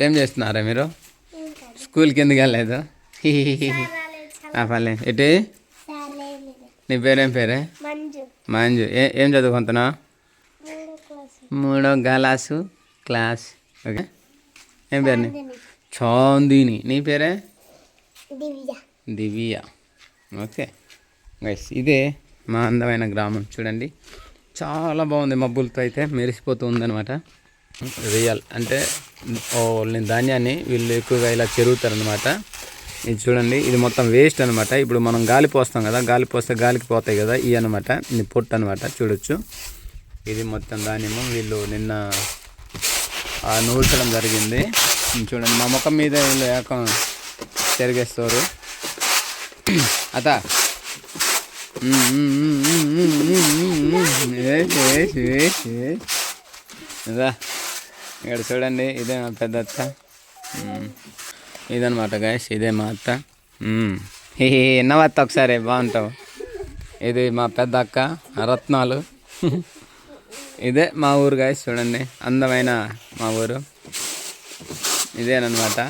ఏం చేస్తున్నారా మీరు? స్కూల్కి ఎందుకు వెళ్ళలేదు పర్లే. ఎటు? నీ పేరేం పేరే? మంజు. ఏ ఏం చదువుకుంటున్నావు మూడో గలాసు క్లాస్. ఓకే. ఏం పేరు నీ? చాందిని. నీ పేరే? దివ్య. దివ్య. ఓకే. గైస్ ఇదే మా అందమైన గ్రామం. చూడండి. చాలా బాగుంది మబ్బులతో అయితే మెరిసిపోతూ ఉందన్నమాట. రియల్ అంటే వాళ్ళని ధాన్యాన్ని వీళ్ళు ఎక్కువగా ఇలా చెరుగుతారనమాట ఇది చూడండి ఇది మొత్తం వేస్ట్ అనమాట ఇప్పుడు మనం గాలి పోస్తాం కదా గాలి పోస్తే గాలికి పోతాయి కదా ఇవి అనమాట ఇది పొట్టు అనమాట చూడొచ్చు ఇది మొత్తం ధాన్యము వీళ్ళు నిన్న నూర్చడం నూల్చడం జరిగింది చూడండి మా ముఖం మీద వీళ్ళు ఏకం తిరిగేస్తారు అత ఇదా ఇక్కడ చూడండి ఇదే మా పెద్ద అత్త. ఇదనమాట గాయస్ ఇదే మా అత్త. మ్మ్. హే ఎన్నవత్త ఒకసారి బాగుంటావు. ఇది మా పెద్ద అక్క రత్నాలు. ఇదే మా ఊరు గాయస్ చూడండి అందమైన మా ఊరు. ఇదేనమాట